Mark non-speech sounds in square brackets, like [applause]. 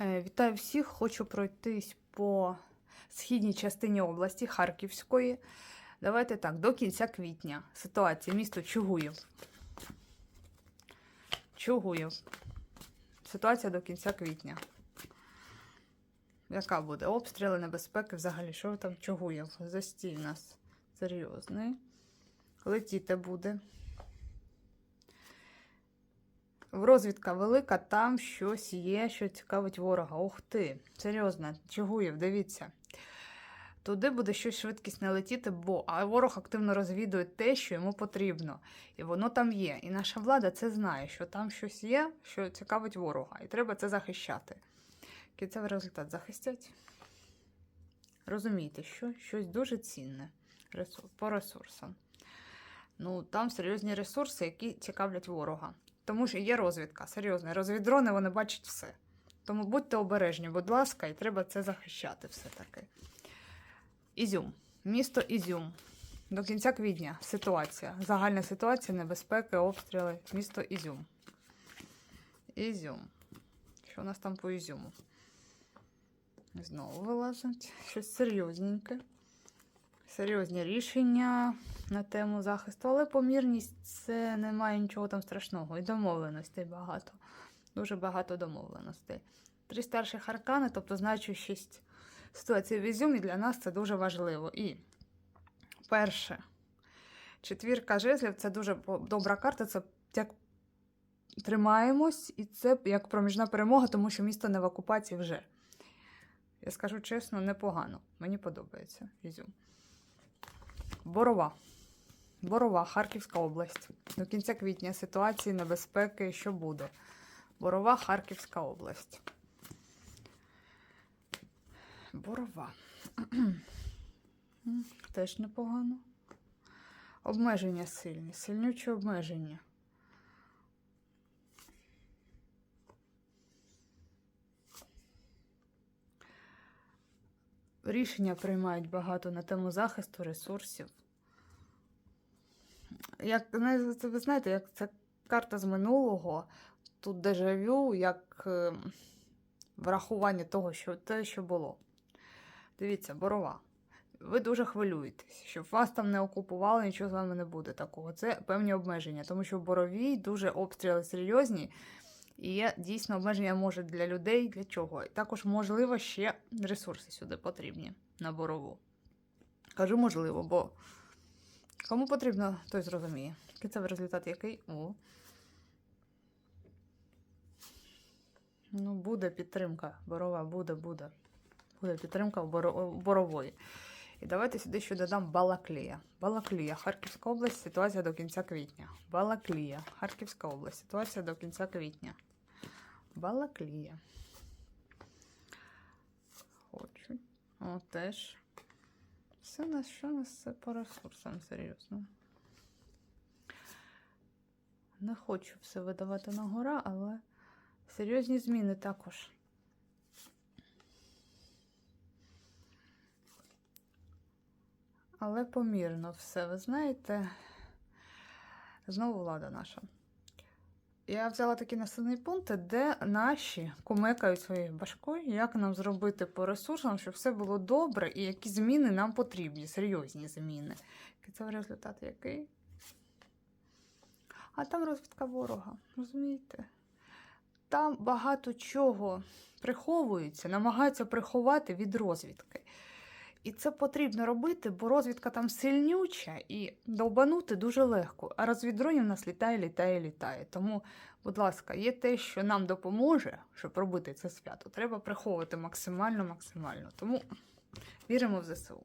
Е, Вітаю всіх! Хочу пройтись по східній частині області Харківської. Давайте так, до кінця квітня. Ситуація місто Чугуєв. Чугуєв. Ситуація до кінця квітня. Яка буде? Обстріли, небезпеки взагалі. Що там Чугуєв? Застій у нас серйозний. Летіти буде. Розвідка велика, там щось є, що цікавить ворога. Ух ти, серйозно, Чугуєв, дивіться. Туди буде щось швидкісне летіти, бо а ворог активно розвідує те, що йому потрібно. І воно там є. І наша влада це знає, що там щось є, що цікавить ворога. І треба це захищати. Кінцевий результат захистять. Розумієте, що щось дуже цінне по ресурсам. Ну, там серйозні ресурси, які цікавлять ворога. Тому що є розвідка, серйозно. Розвіддрони вони бачать все. Тому будьте обережні, будь ласка, і треба це захищати все-таки. Ізюм. Місто Ізюм. До кінця квітня ситуація. Загальна ситуація, небезпеки, обстріли. Місто Ізюм. Ізюм. Що у нас там по Ізюму? Знову вилазить. Щось серйозненьке. Серйозні рішення на тему захисту, але помірність це не має нічого там страшного. І домовленостей багато. Дуже багато домовленостей. Три старших аркани, тобто значущість ситуації в Ізюмі для нас це дуже важливо. І перше, четвірка жезлів це дуже добра карта. Це як тримаємось, і це як проміжна перемога, тому що місто не в окупації вже. Я скажу чесно, непогано. Мені подобається Ізюм. Борова. Борова, Харківська область. До кінця квітня ситуації небезпеки, що буде. Борова, Харківська область. Борова. [clears throat] Теж непогано. Обмеження сильні, сильнючі обмеження. Рішення приймають багато на тему захисту ресурсів. Як ви знаєте, як це карта з минулого, тут дежавю, як е, врахування того, що те, що було. Дивіться, борова. Ви дуже хвилюєтесь, щоб вас там не окупували, нічого з вами не буде такого. Це певні обмеження, тому що в боровій дуже обстріли серйозні, і є дійсно обмеження може для людей для чого. І також, можливо, ще ресурси сюди потрібні на борову. Кажу, можливо, бо кому потрібно, той зрозуміє. Кінцевий результат який? О. Ну, буде підтримка. Борова, буде, буде. Буде підтримка борової. І давайте сюди ще додам Балаклія. Балаклія, Харківська область, ситуація до кінця квітня. Балаклія, Харківська область, ситуація до кінця квітня. Балаклія. Хочу. О, теж. Все на що нас це по ресурсам, серйозно. Не хочу все видавати на гора, але серйозні зміни також. Але помірно все, ви знаєте. Знову влада наша. Я взяла такі населені пункти, де наші кумекають своєю башкою, як нам зробити по ресурсам, щоб все було добре, і які зміни нам потрібні, серйозні зміни. Це результат який? А там розвідка ворога, розумієте? Там багато чого приховується, намагаються приховати від розвідки. І це потрібно робити, бо розвідка там сильнюча і довбанути дуже легко. А розвідронів нас літає, літає, літає. Тому, будь ласка, є те, що нам допоможе, щоб робити це свято. Треба приховувати максимально, максимально. Тому віримо в ЗСУ.